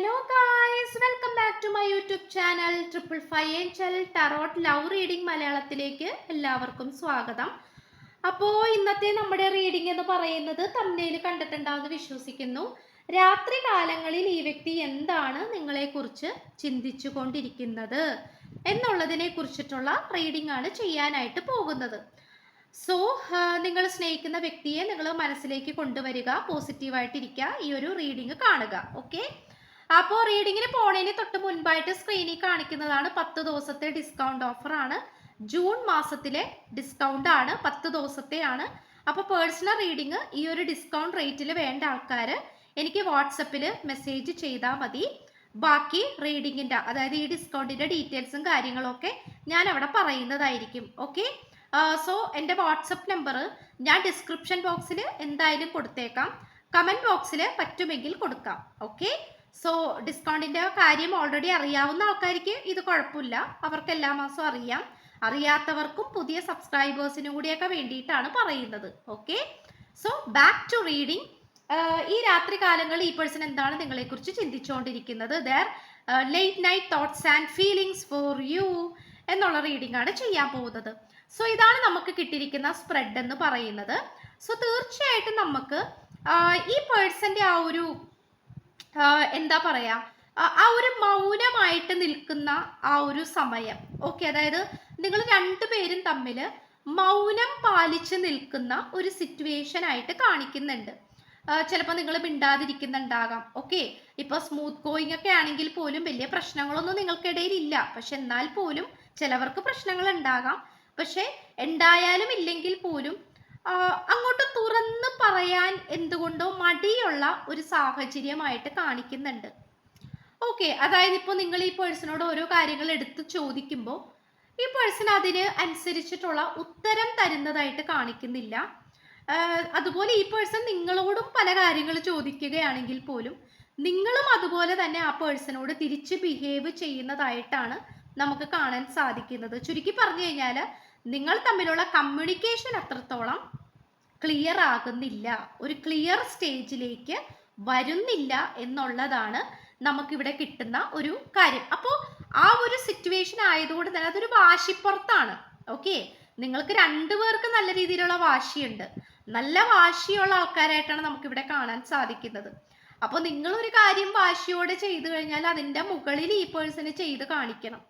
Hello guys welcome back to my YouTube channel triple angel tarot love reading മലയാളത്തിലേക്ക് എല്ലാവർക്കും സ്വാഗതം. അപ്പോൾ ഇന്നത്തെ നമ്മുടെ റീഡിംഗ് എന്ന് പറയുന്നത് തമ്മിൽ കണ്ടിട്ടുണ്ടാവുമെന്ന് വിശ്വസിക്കുന്നു. രാത്രി കാലങ്ങളിൽ ഈ വ്യക്തി എന്താണ് നിങ്ങളെക്കുറിച്ച് ചിന്തിച്ചു കൊണ്ടിരിക്കുന്നത് എന്നുള്ളതിനെ കുറിച്ചിട്ടുള്ള റീഡിംഗ് ആണ് ചെയ്യാനായിട്ട് പോകുന്നത്. സോ നിങ്ങൾ സ്നേഹിക്കുന്ന വ്യക്തിയെ നിങ്ങൾ മനസ്സിലേക്ക് കൊണ്ടുവരിക പോസിറ്റീവായിട്ടിരിക്കുക ഈ ഒരു റീഡിംഗ് കാണുക ഓക്കെ അപ്പോൾ റീഡിങ്ങിന് പോണേന് തൊട്ട് മുൻപായിട്ട് സ്ക്രീനിൽ കാണിക്കുന്നതാണ് പത്ത് ദിവസത്തെ ഡിസ്കൗണ്ട് ഓഫർ ആണ്. ജൂൺ മാസത്തിലെ ഡിസ്കൗണ്ട് ആണ് പത്ത് ദിവസത്തെയാണ്. അപ്പോൾ പേഴ്സണൽ റീഡിങ് ഈ ഒരു ഡിസ്കൗണ്ട് റേറ്റിൽ വേണ്ട ആൾക്കാർ എനിക്ക് വാട്സപ്പിൽ മെസ്സേജ് ചെയ്താൽ മതി. ബാക്കി റീഡിങ്ങിന്റെ അതായത് ഈ ഡിസ്കൗണ്ടിന്റെ ഡീറ്റെയിൽസും കാര്യങ്ങളൊക്കെ ഞാൻ അവിടെ പറയുന്നതായിരിക്കും ഓക്കെ സോ എന്റെ വാട്സപ്പ് നമ്പർ ഞാൻ ഡിസ്ക്രിപ്ഷൻ ബോക്സിൽ എന്തായാലും കൊടുത്തേക്കാം. കമന്റ് ബോക്സിൽ പറ്റുമെങ്കിൽ കൊടുക്കാം. ഓക്കെ സോ ഡിസ്കൗണ്ടിന്റെ കാര്യം ഓൾറെഡി അറിയാവുന്ന ആൾക്കാർക്ക് ഇത് കുഴപ്പമില്ല. അവർക്ക് എല്ലാ മാസവും അറിയാം. അറിയാത്തവർക്കും പുതിയ സബ്സ്ക്രൈബേഴ്സിനും കൂടിയൊക്കെ വേണ്ടിയിട്ടാണ് പറയുന്നത്. Okay so back to reading ഈ രാത്രി കാലങ്ങളിൽ ഈ പേഴ്സൺ എന്താണ് നിങ്ങളെക്കുറിച്ച് ചിന്തിച്ചുകൊണ്ടിരിക്കുന്നത് their late night thoughts and feelings for you എന്നുള്ള റീഡിംഗ് ആണ് ചെയ്യാൻ പോകുന്നത്. സോ ഇതാണ് നമുക്ക് കിട്ടിയിരിക്കുന്ന സ്പ്രെഡ് എന്ന് പറയുന്നത്. സോ തീർച്ചയായിട്ടും നമുക്ക് ഈ പേഴ്സന്റെ ആ ഒരു എന്താ പറയാ? ആ- ഒരു മൗനമായിട്ട് നിൽക്കുന്ന ആ ഒരു സമയം. ഓക്കെ അതായത് നിങ്ങൾ രണ്ടുപേരും തമ്മിൽ മൗനം പാലിച്ച് നിൽക്കുന്ന ഒരു സിറ്റുവേഷൻ ആയിട്ട് കാണിക്കുന്നുണ്ട്. ചിലപ്പോൾ നിങ്ങൾ മിണ്ടാതിരിക്കുന്നുണ്ടാകാം. ഓക്കെ ഇപ്പൊ സ്മൂത്ത് ഗോയിങ് ഒക്കെ ആണെങ്കിൽ പോലും വലിയ പ്രശ്നങ്ങളൊന്നും നിങ്ങൾക്കിടയിൽ ഇല്ല. പക്ഷെ എന്നാൽ പോലും ചിലവർക്ക് പ്രശ്നങ്ങൾ ഉണ്ടാകാം. പക്ഷെ ഉണ്ടായാലും ഇല്ലെങ്കിൽ പോലും അങ്ങോട്ട് തുറന്ന് പറയാൻ എന്തുകൊണ്ടോ മടിയുള്ള ഒരു സാഹചര്യമായിട്ട് കാണിക്കുന്നുണ്ട്. ഓക്കെ അതായത് ഇപ്പോൾ നിങ്ങൾ ഈ പേഴ്സണോട് ഓരോ കാര്യങ്ങൾ എടുത്ത് ചോദിക്കുമ്പോൾ ഈ പേഴ്സൺ അതിന് അനുസരിച്ചിട്ടുള്ള ഉത്തരം തരുന്നതായിട്ട് കാണിക്കുന്നില്ല. അതുപോലെ ഈ പേഴ്സൺ നിങ്ങളോടും പല കാര്യങ്ങൾ ചോദിക്കുകയാണെങ്കിൽ പോലും നിങ്ങളും അതുപോലെ തന്നെ ആ പേഴ്സണോട് തിരിച്ച് ബിഹേവ് ചെയ്യുന്നതായിട്ടാണ് നമുക്ക് കാണാൻ സാധിക്കുന്നത്. ചുരുക്കി പറഞ്ഞു കഴിഞ്ഞാൽ നിങ്ങൾ തമ്മിലുള്ള കമ്മ്യൂണിക്കേഷൻ അത്രത്തോളം ക്ലിയർ ആകുന്നില്ല ഒരു ക്ലിയർ സ്റ്റേജിലേക്ക് വരുന്നില്ല എന്നുള്ളതാണ് നമുക്കിവിടെ കിട്ടുന്ന ഒരു കാര്യം. അപ്പോൾ ആ ഒരു സിറ്റുവേഷൻ ആയതുകൊണ്ട് തന്നെ അതൊരു വാശിപ്പുറത്താണ്. ഓക്കെ നിങ്ങൾക്ക് രണ്ടുപേർക്ക് നല്ല രീതിയിലുള്ള വാശിയുണ്ട്. നല്ല വാശിയുള്ള ആൾക്കാരായിട്ടാണ് നമുക്കിവിടെ കാണാൻ സാധിക്കുന്നത്. അപ്പോൾ ഒരു കാര്യം വാശിയോടെ ചെയ്തു കഴിഞ്ഞാൽ അതിന്റെ മുകളിൽ ഈ പേഴ്സണ് ചെയ്ത് കാണിക്കണം.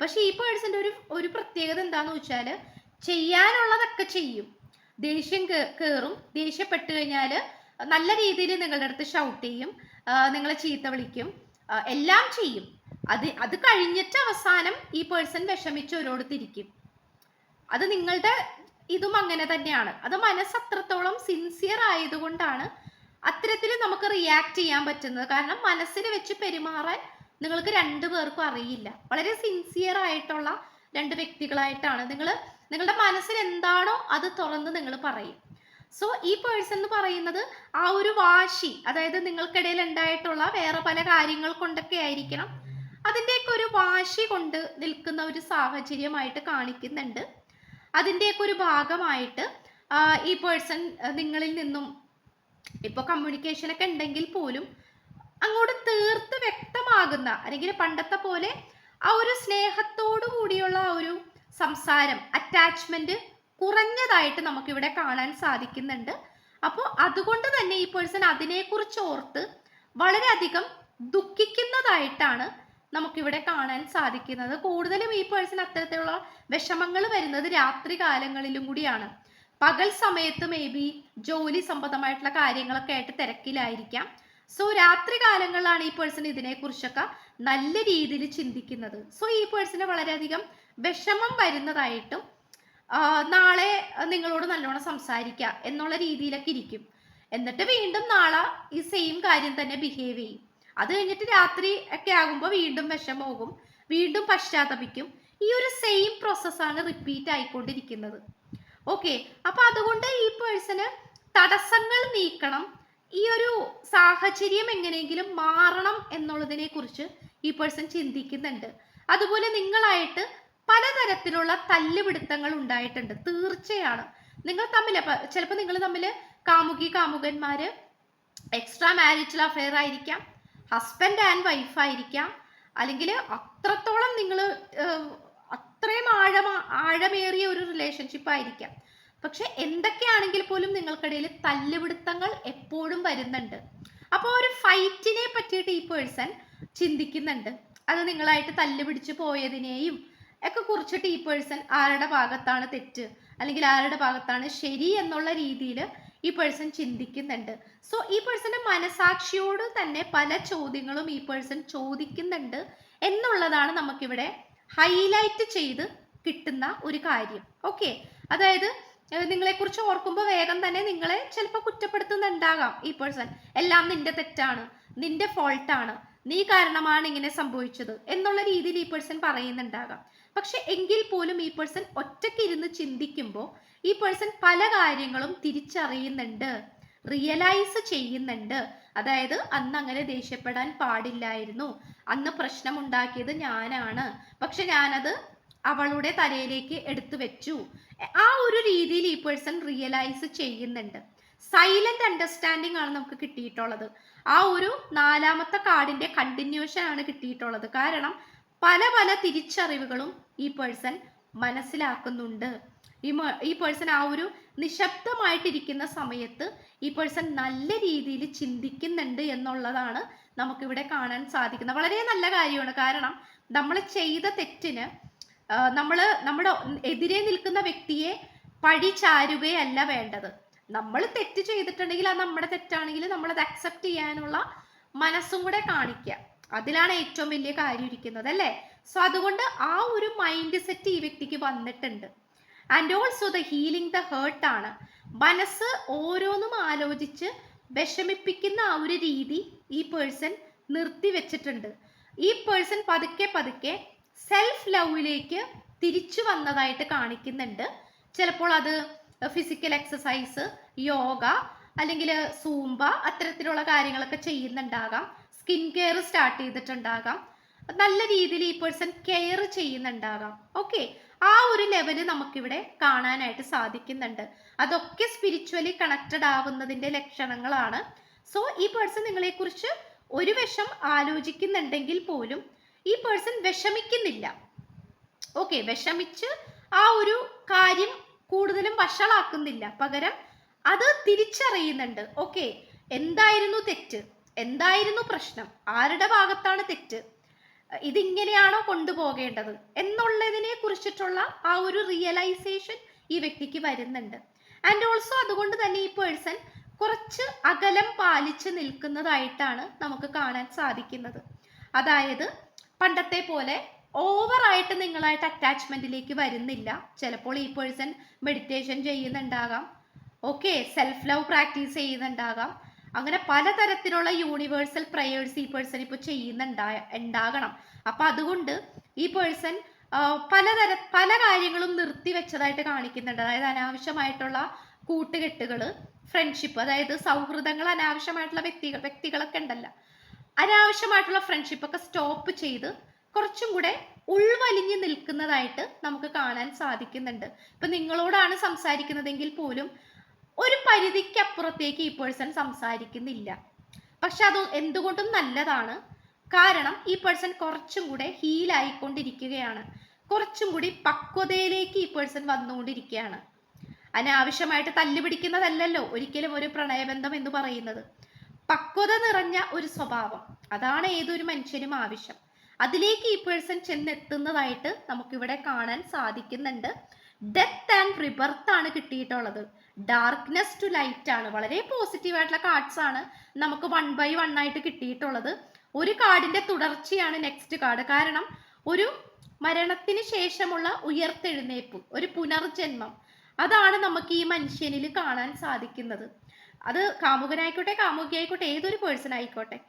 പക്ഷെ ഈ പേഴ്സന്റെ ഒരു ഒരു പ്രത്യേകത എന്താന്ന് വെച്ചാൽ ചെയ്യാനുള്ളതൊക്കെ ചെയ്യും. ദേഷ്യം കേറും. ദേഷ്യപ്പെട്ട് കഴിഞ്ഞാൽ നല്ല രീതിയിൽ നിങ്ങളുടെ അടുത്ത് ഷൗട്ട് ചെയ്യും. നിങ്ങളെ ചീത്ത വിളിക്കും. എല്ലാം ചെയ്യും. അത് അത് കഴിഞ്ഞിട്ട് അവസാനം ഈ പേഴ്സൺ വിഷമിച്ച് ഓരോടുത്തിരിക്കും അത് നിങ്ങളുടെ ഇതും അങ്ങനെ തന്നെയാണ്. അത് മനസ്സ് അത്രത്തോളം സിൻസിയർ ആയതുകൊണ്ടാണ് അത്തരത്തിൽ നമുക്ക് റിയാക്ട് ചെയ്യാൻ പറ്റുന്നത്. കാരണം മനസ്സിൽ വെച്ച് പെരുമാറാൻ നിങ്ങൾക്ക് രണ്ടു പേർക്കും അറിയില്ല. വളരെ സിൻസിയർ ആയിട്ടുള്ള രണ്ട് വ്യക്തികളായിട്ടാണ് നിങ്ങൾ നിങ്ങളുടെ മനസ്സിൽ എന്താണോ അത് തുറന്ന് നിങ്ങൾ പറയും. സോ ഈ പേഴ്സൺ എന്ന് പറയുന്നത് ആ ഒരു വാശി അതായത് നിങ്ങൾക്കിടയിൽ ഉണ്ടായിട്ടുള്ള വേറെ പല കാര്യങ്ങൾ കൊണ്ടൊക്കെ ആയിരിക്കണം അതിന്റെയൊക്കെ ഒരു വാശി കൊണ്ട് നിൽക്കുന്ന ഒരു സാഹചര്യമായിട്ട് കാണിക്കുന്നുണ്ട്. അതിന്റെയൊക്കെ ഒരു ഭാഗമായിട്ട് ഈ പേഴ്സൺ നിങ്ങളിൽ നിന്നും ഇപ്പോൾ കമ്മ്യൂണിക്കേഷനൊക്കെ ഉണ്ടെങ്കിൽ പോലും അങ്ങോട്ട് തീർത്ത് വ്യക്തമാകുന്ന അല്ലെങ്കിൽ പണ്ടത്തെ പോലെ ആ ഒരു സ്നേഹത്തോടു കൂടിയുള്ള ആ ഒരു സംസാരം അറ്റാച്ച്മെന്റ് കുറഞ്ഞതായിട്ട് നമുക്കിവിടെ കാണാൻ സാധിക്കുന്നുണ്ട്. അപ്പോൾ അതുകൊണ്ട് തന്നെ ഈ പേഴ്സൺ അതിനെക്കുറിച്ച് ഓർത്ത് വളരെയധികം ദുഃഖിക്കുന്നതായിട്ടാണ് നമുക്കിവിടെ കാണാൻ സാധിക്കുന്നത്. കൂടുതലും ഈ പേഴ്സൺ അത്തരത്തിലുള്ള വിഷമങ്ങൾ വരുന്നത് രാത്രി കാലങ്ങളിലും കൂടിയാണ്. പകൽ സമയത്ത് മേ ബി ജോലി സംബന്ധമായിട്ടുള്ള കാര്യങ്ങളൊക്കെ ആയിട്ട് തിരക്കിലായിരിക്കാം. സോ രാത്രി കാലങ്ങളിലാണ് ഈ പേഴ്സൺ ഇതിനെക്കുറിച്ചൊക്കെ നല്ല രീതിയിൽ ചിന്തിക്കുന്നത്. സോ ഈ പേഴ്സണ് വളരെയധികം വിഷമം വരുന്നതായിട്ടും നാളെ നിങ്ങളോട് നല്ലോണം സംസാരിക്കാം എന്നുള്ള രീതിയിലൊക്കെ ഇരിക്കും. എന്നിട്ട് വീണ്ടും നാളെ ഈ സെയിം കാര്യം തന്നെ ബിഹേവ് ചെയ്യും. അത് കഴിഞ്ഞിട്ട് രാത്രി ഒക്കെ ആകുമ്പോൾ വീണ്ടും വിഷമമാകും വീണ്ടും പശ്ചാത്തപിക്കും. ഈ ഒരു സെയിം പ്രോസസ്സാണ് റിപ്പീറ്റ് ആയിക്കൊണ്ടിരിക്കുന്നത്. ഓക്കെ അപ്പൊ അതുകൊണ്ട് ഈ പേഴ്സണ് തടസ്സങ്ങൾ നീക്കണം ഈ ഒരു സാഹചര്യം എങ്ങനെയെങ്കിലും മാറണം എന്നുള്ളതിനെ കുറിച്ച് ഈ പേഴ്സൺ ചിന്തിക്കുന്നുണ്ട്. അതുപോലെ നിങ്ങളായിട്ട് പലതരത്തിലുള്ള തല്ലുപിടുത്തങ്ങൾ ഉണ്ടായിട്ടുണ്ട്. തീർച്ചയാണ്. നിങ്ങൾ തമ്മിൽ ചിലപ്പോൾ നിങ്ങൾ തമ്മിൽ കാമുകി കാമുകന്മാര് എക്സ്ട്രാ മാരിറ്റൽ അഫെയർ ആയിരിക്കാം ഹസ്ബൻഡ് ആൻഡ് വൈഫ് ആയിരിക്കാം അല്ലെങ്കിൽ അത്രത്തോളം നിങ്ങൾ അത്രയും ആഴമ ആഴമേറിയ ഒരു റിലേഷൻഷിപ്പ് ആയിരിക്കാം. പക്ഷെ എന്തൊക്കെയാണെങ്കിൽ പോലും നിങ്ങൾക്കിടയിൽ തല്ലുപിടുത്തങ്ങൾ എപ്പോഴും വരുന്നുണ്ട്. അപ്പോൾ ഒരു ഫൈറ്റിനെ പറ്റിയിട്ട് ഈ പേഴ്സൺ ചിന്തിക്കുന്നുണ്ട്. അത് നിങ്ങളായിട്ട് തല്ലുപിടിച്ച് പോയതിനെയും ഒക്കെ കുറിച്ചിട്ട് ഈ പേഴ്സൺ ആരുടെ ഭാഗത്താണ് തെറ്റ്? അല്ലെങ്കിൽ ആരുടെ ഭാഗത്താണ് ശരി എന്നുള്ള രീതിയിൽ ഈ പേഴ്സൺ ചിന്തിക്കുന്നുണ്ട്. സോ ഈ പേഴ്സന്റെ മനസാക്ഷിയോട് തന്നെ പല ചോദ്യങ്ങളും ഈ പേഴ്സൺ ചോദിക്കുന്നുണ്ട് എന്നുള്ളതാണ് നമുക്കിവിടെ ഹൈലൈറ്റ് ചെയ്ത് കിട്ടുന്ന ഒരു കാര്യം. ഓക്കെ. അതായത് നിങ്ങളെക്കുറിച്ച് ഓർക്കുമ്പോൾ വേഗം തന്നെ നിങ്ങളെ ചിലപ്പോൾ കുറ്റപ്പെടുത്തുന്നുണ്ടാകാം. ഈ പേഴ്സൺ എല്ലാം നിന്റെ തെറ്റാണ്. നിന്റെ ഫോൾട്ടാണ് നീ കാരണമാണ് ഇങ്ങനെ സംഭവിച്ചത് എന്നുള്ള രീതിയിൽ ഈ പേഴ്സൺ പറയുന്നുണ്ടാകാം. പക്ഷെ എങ്കിൽ പോലും ഈ പേഴ്സൺ ഒറ്റയ്ക്കിരുന്ന് ചിന്തിക്കുമ്പോൾ ഈ പേഴ്സൺ പല കാര്യങ്ങളും തിരിച്ചറിയുന്നുണ്ട്. റിയലൈസ് ചെയ്യുന്നുണ്ട്. അതായത് അന്ന് അങ്ങനെ ദേഷ്യപ്പെടാൻ പാടില്ലായിരുന്നു. അന്ന് പ്രശ്നം ഉണ്ടാക്കിയത് ഞാനാണ്. പക്ഷെ ഞാനത് അവളുടെ തലയിലേക്ക് എടുത്തു വെച്ചു ആ ഒരു രീതിയിൽ ഈ പേഴ്സൺ റിയലൈസ് ചെയ്യുന്നുണ്ട്. സൈലന്റ് അണ്ടർസ്റ്റാൻഡിങ് ആണ് നമുക്ക് കിട്ടിയിട്ടുള്ളത്. ആ ഒരു നാലാമത്തെ കാർഡിന്റെ കണ്ടിന്യൂഷൻ ആണ് കിട്ടിയിട്ടുള്ളത്. കാരണം പല പല തിരിച്ചറിവുകളും ഈ പേഴ്സൺ മനസ്സിലാക്കുന്നുണ്ട്. ഈ ഈ പേഴ്സൺ ആ ഒരു നിശബ്ദമായിട്ടിരിക്കുന്ന സമയത്ത് ഈ പേഴ്സൺ നല്ല രീതിയിൽ ചിന്തിക്കുന്നുണ്ട് എന്നുള്ളതാണ് നമുക്കിവിടെ കാണാൻ സാധിക്കുന്നത്. വളരെ നല്ല കാര്യമാണ്. കാരണം നമ്മൾ ചെയ്ത തെറ്റിന് നമ്മൾ നമ്മുടെ എതിരെ നിൽക്കുന്ന വ്യക്തിയെ പഴി ചാരുകയല്ല വേണ്ടത്. നമ്മൾ തെറ്റ് ചെയ്തിട്ടുണ്ടെങ്കിൽ അത് നമ്മുടെ തെറ്റാണെങ്കിൽ നമ്മൾ അത് അക്സെപ്റ്റ് ചെയ്യാനുള്ള മനസ്സും കൂടെ കാണിക്കുക. അതിലാണ് ഏറ്റവും വലിയ കാര്യം ഇരിക്കുന്നത് അല്ലേ? സോ അതുകൊണ്ട് ആ ഒരു മൈൻഡ് സെറ്റ് ഈ വ്യക്തിക്ക് വന്നിട്ടുണ്ട്. And also the healing the heart ആണ്. മനസ്സ് ഓരോന്നും ആലോചിച്ച് വിഷമിപ്പിക്കുന്ന ആ ഒരു രീതി ഈ പേഴ്സൺ നിർത്തി വെച്ചിട്ടുണ്ട്. ഈ പേഴ്സൺ പതുക്കെ പതുക്കെ സെൽഫ് ലവിലേക്ക് തിരിച്ചു വന്നതായിട്ട് കാണിക്കുന്നുണ്ട്. ചിലപ്പോൾ അത് ഫിസിക്കൽ എക്സസൈസ് യോഗ അല്ലെങ്കിൽ സൂമ്പ അത്തരത്തിലുള്ള കാര്യങ്ങളൊക്കെ ചെയ്യുന്നുണ്ടാകാം. സ്കിൻ കെയർ സ്റ്റാർട്ട് ചെയ്തിട്ടുണ്ടാകാം. നല്ല രീതിയിൽ ഈ പേഴ്സൺ കെയർ ചെയ്യുന്നുണ്ടാകാം. ഓക്കെ ആ ഒരു ലെവൽ നമുക്കിവിടെ കാണാനായിട്ട് സാധിക്കുന്നുണ്ട്. അതൊക്കെ സ്പിരിച്വലി കണക്റ്റഡ് ആവുന്നതിന്റെ ലക്ഷണങ്ങളാണ്. സോ ഈ പേഴ്സൺ നിങ്ങളെക്കുറിച്ച് ഒരു വശം ആലോചിക്കുന്നുണ്ടെങ്കിൽ പോലും ഈ പേഴ്സൺ വിഷമിക്കുന്നില്ല. ഓക്കെ വിഷമിച്ച് ആ ഒരു കാര്യം കൂടുതലും വഷളാക്കുന്നില്ല. പകരം അത് തിരിച്ചറിയുന്നുണ്ട്. ഓക്കെ എന്തായിരുന്നു തെറ്റ്? എന്തായിരുന്നു പ്രശ്നം? ആരുടെ ഭാഗത്താണ് തെറ്റ്? ഇതിങ്ങനെയാണോ കൊണ്ടുപോകേണ്ടത്? എന്നുള്ളതിനെ കുറിച്ചിട്ടുള്ള ആ ഒരു റിയലൈസേഷൻ ഈ വ്യക്തിക്ക് വരുന്നുണ്ട്. ആൻഡ് ഓൾസോ അതുകൊണ്ട് തന്നെ ഈ പേഴ്സൺ കുറച്ച് അകലം പാലിച്ച് നിൽക്കുന്നതായിട്ടാണ് നമുക്ക് കാണാൻ സാധിക്കുന്നത്. അതായത് പണ്ടത്തെ പോലെ ഓവറായിട്ട് നിങ്ങളായിട്ട് അറ്റാച്ച്മെന്റിലേക്ക് വരുന്നില്ല. ചിലപ്പോൾ ഈ പേഴ്സൺ മെഡിറ്റേഷൻ ചെയ്യുന്നുണ്ടാകാം. ഓക്കെ സെൽഫ് ലവ് പ്രാക്ടീസ് ചെയ്യുന്നുണ്ടാകാം. അങ്ങനെ പലതരത്തിലുള്ള യൂണിവേഴ്സൽ പ്രയേഴ്സ് ഈ പേഴ്സൺ ഇപ്പോൾ ചെയ്യുന്നുണ്ടാ ഉണ്ടാകണം. അപ്പം അതുകൊണ്ട് ഈ പേഴ്സൺ പലതര പല കാര്യങ്ങളും നിർത്തി വെച്ചതായിട്ട് കാണിക്കുന്നുണ്ട്. അതായത് അനാവശ്യമായിട്ടുള്ള കൂട്ടുകെട്ടുകൾ ഫ്രണ്ട്ഷിപ്പ് അതായത് സൗഹൃദങ്ങൾ അനാവശ്യമായിട്ടുള്ള വ്യക്തികൾ വ്യക്തികളൊക്കെ ഉണ്ടല്ലോ. അനാവശ്യമായിട്ടുള്ള ഫ്രണ്ട്ഷിപ്പ് ഒക്കെ സ്റ്റോപ്പ് ചെയ്ത് കുറച്ചും കൂടെ ഉൾവലിഞ്ഞു നിൽക്കുന്നതായിട്ട് നമുക്ക് കാണാൻ സാധിക്കുന്നുണ്ട്. ഇപ്പൊ നിങ്ങളോടാണ് സംസാരിക്കുന്നതെങ്കിൽ പോലും ഒരു പരിധിക്കപ്പുറത്തേക്ക് ഈ പേഴ്സൺ സംസാരിക്കുന്നില്ല. പക്ഷെ അത് എന്തുകൊണ്ടും നല്ലതാണ്. കാരണം ഈ പേഴ്സൺ കുറച്ചും കൂടെ ഹീലായിക്കൊണ്ടിരിക്കുകയാണ് കുറച്ചും കൂടി പക്വതയിലേക്ക് ഈ പേഴ്സൺ വന്നുകൊണ്ടിരിക്കുകയാണ്. അനാവശ്യമായിട്ട് തല്ലുപിടിക്കുന്നതല്ലല്ലോ ഒരിക്കലും ഒരു പ്രണയബന്ധം എന്ന് പറയുന്നത്. പക്വത നിറഞ്ഞ ഒരു സ്വഭാവം. അതാണ് ഏതൊരു മനുഷ്യനും ആവശ്യം. അതിലേക്ക് ഈ പേഴ്സൺ ചെന്നെത്തുന്നതായിട്ട് നമുക്കിവിടെ കാണാൻ സാധിക്കുന്നുണ്ട്. ഡെത്ത് ആൻഡ് റിബർത്ത് ആണ് കിട്ടിയിട്ടുള്ളത്. ഡാർക്ക്നെസ് ടു ലൈറ്റ് ആണ്. വളരെ പോസിറ്റീവ് ആയിട്ടുള്ള കാർഡ്സ് ആണ് നമുക്ക് വൺ ബൈ വൺ ആയിട്ട് കിട്ടിയിട്ടുള്ളത്. ഒരു കാർഡിന്റെ തുടർച്ചയാണ് നെക്സ്റ്റ് കാർഡ് കാരണം ഒരു മരണത്തിന് ശേഷമുള്ള ഉയർത്തെഴുന്നേപ്പ് ഒരു പുനർജന്മം. അതാണ് നമുക്ക് ഈ മനുഷ്യനിൽ കാണാൻ സാധിക്കുന്നത്. അത് കാമുകനായിക്കോട്ടെ കാമുകിയായിക്കോട്ടെ ഏതൊരു പേഴ്സൺ ആയിക്കോട്ടെ.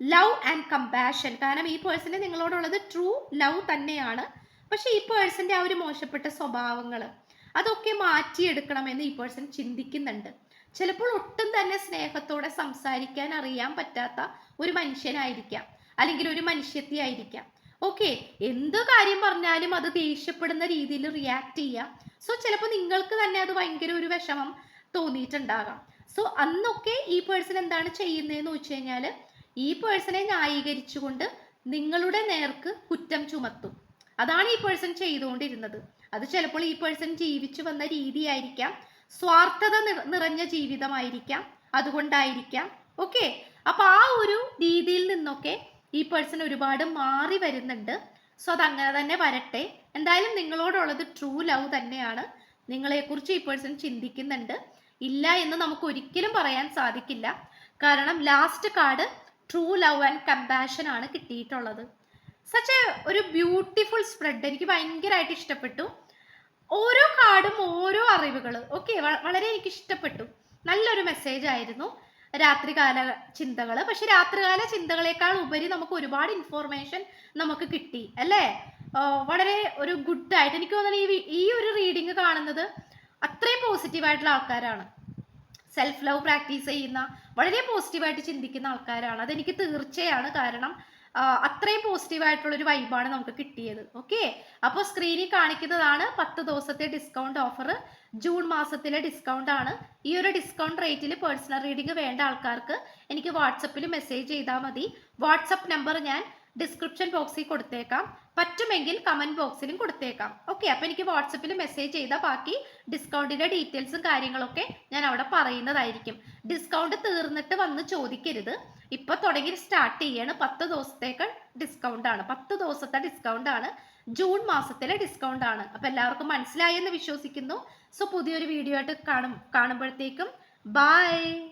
ലവ് ആൻഡ് കമ്പാഷൻ കാരണം ഈ പേഴ്സണ് നിങ്ങളോടുള്ളത് ട്രൂ ലവ് തന്നെയാണ്. പക്ഷെ ഈ പേഴ്സന്റെ ആ ഒരു മോശപ്പെട്ട സ്വഭാവങ്ങൾ അതൊക്കെ മാറ്റിയെടുക്കണമെന്ന് ഈ പേഴ്സൺ ചിന്തിക്കുന്നുണ്ട്. ചിലപ്പോൾ ഒട്ടും തന്നെ സ്നേഹത്തോടെ സംസാരിക്കാൻ അറിയാൻ പറ്റാത്ത ഒരു മനുഷ്യനായിരിക്കാം. അല്ലെങ്കിൽ ഒരു മനുഷ്യത്തി ആയിരിക്കാം. ഓക്കെ എന്ത് കാര്യം പറഞ്ഞാലും അത് ദേഷ്യപ്പെടുന്ന രീതിയിൽ റിയാക്ട് ചെയ്യാം. സോ ചിലപ്പോൾ നിങ്ങൾക്ക് തന്നെ അത് ഭയങ്കര ഒരു വിഷമം തോന്നിയിട്ടുണ്ടാകാം. സോ അന്നൊക്കെ ഈ പേഴ്സൺ എന്താണ് ചെയ്യുന്നതെന്ന് വെച്ച് കഴിഞ്ഞാൽ ഈ പേഴ്സണെ ന്യായീകരിച്ചുകൊണ്ട് നിങ്ങളുടെ നേർക്ക് കുറ്റം ചുമത്തും. അതാണ് ഈ പേഴ്സൺ ചെയ്തുകൊണ്ടിരുന്നത്. അത് ചിലപ്പോൾ ഈ പേഴ്സൺ ജീവിച്ചു വന്ന രീതിയായിരിക്കാം. സ്വാർത്ഥത നിറഞ്ഞ ജീവിതമായിരിക്കാം. അതുകൊണ്ടായിരിക്കാം. ഓക്കെ അപ്പൊ ആ ഒരു രീതിയിൽ നിന്നൊക്കെ ഈ പേഴ്സൺ ഒരുപാട് മാറി വരുന്നുണ്ട്. സോ അതങ്ങനെ തന്നെ വരട്ടെ. എന്തായാലും നിങ്ങളോടുള്ളത് ട്രൂ ലവ് തന്നെയാണ്. നിങ്ങളെക്കുറിച്ച് ഈ പേഴ്സൺ ചിന്തിക്കുന്നുണ്ട്. ഇല്ല എന്ന് നമുക്ക് ഒരിക്കലും പറയാൻ സാധിക്കില്ല. കാരണം last card true love and compassion ആണ് കിട്ടിയിട്ടുള്ളത്. സച്ച് ഒരു ബ്യൂട്ടിഫുൾ സ്പ്രെഡ് എനിക്ക് ഭയങ്കരമായിട്ട് ഇഷ്ടപ്പെട്ടു. ഓരോ കാർഡും ഓരോ അറിവുകൾ ഓക്കെ വളരെ എനിക്ക് ഇഷ്ടപ്പെട്ടു. നല്ലൊരു മെസ്സേജ് ആയിരുന്നു. രാത്രികാല ചിന്തകൾ പക്ഷെ രാത്രികാല ചിന്തകളെക്കാൾ ഉപരി നമുക്ക് ഒരുപാട് ഇൻഫോർമേഷൻ നമുക്ക് കിട്ടി അല്ലേ? വളരെ ഒരു ഗുഡ് ആയിട്ട് എനിക്ക് തോന്നുന്നത് ഈ ഈ ഒരു റീഡിങ് കാണുന്നത് അത്രയും പോസിറ്റീവായിട്ടുള്ള ആൾക്കാരാണ്. സെൽഫ് ലവ് പ്രാക്ടീസ് ചെയ്യുന്ന വളരെ പോസിറ്റീവായിട്ട് ചിന്തിക്കുന്ന ആൾക്കാരാണ്. അതെനിക്ക് തീർച്ചയാണ് കാരണം അത്രയും പോസിറ്റീവായിട്ടുള്ള ഒരു വൈബാണ് നമുക്ക് കിട്ടിയത്. ഓക്കെ അപ്പോൾ സ്ക്രീനിൽ കാണിക്കുന്നതാണ് പത്ത് ദിവസത്തെ ഡിസ്കൗണ്ട് ഓഫർ ജൂൺ മാസത്തിലെ ഡിസ്കൗണ്ട് ആണ്. ഈ ഒരു ഡിസ്കൗണ്ട് റേറ്റിൽ പേഴ്സണൽ റീഡിംഗ് വേണ്ട ആൾക്കാർക്ക് എനിക്ക് വാട്സപ്പിൽ മെസ്സേജ് ചെയ്താൽ മതി. വാട്സപ്പ് നമ്പർ ഞാൻ ഡിസ്ക്രിപ്ഷൻ ബോക്സിൽ കൊടുത്തേക്കാം. പറ്റുമെങ്കിൽ കമന്റ് ബോക്സിലും കൊടുത്തേക്കാം. ഓക്കെ അപ്പോൾ എനിക്ക് വാട്സപ്പിൽ മെസ്സേജ് ചെയ്താൽ ബാക്കി ഡിസ്കൗണ്ടിന്റെ ഡീറ്റെയിൽസും കാര്യങ്ങളൊക്കെ ഞാൻ അവിടെ പറയുന്നതായിരിക്കും. ഡിസ്കൗണ്ട് തീർന്നിട്ട് വന്ന് ചോദിക്കരുത്. ഇപ്പൊ തുടങ്ങി സ്റ്റാർട്ട് ചെയ്യാണ്. പത്ത് ദിവസത്തേക്ക് ഡിസ്കൗണ്ട് ആണ്. പത്ത് ദിവസത്തെ ഡിസ്കൗണ്ട് ആണ്. ജൂൺ മാസത്തിലെ ഡിസ്കൗണ്ട് ആണ്. അപ്പൊ എല്ലാവർക്കും മനസ്സിലായി എന്ന് വിശ്വസിക്കുന്നു. സോ പുതിയൊരു വീഡിയോ ആയിട്ട് കാണും കാണുമ്പോഴത്തേക്കും. ബൈ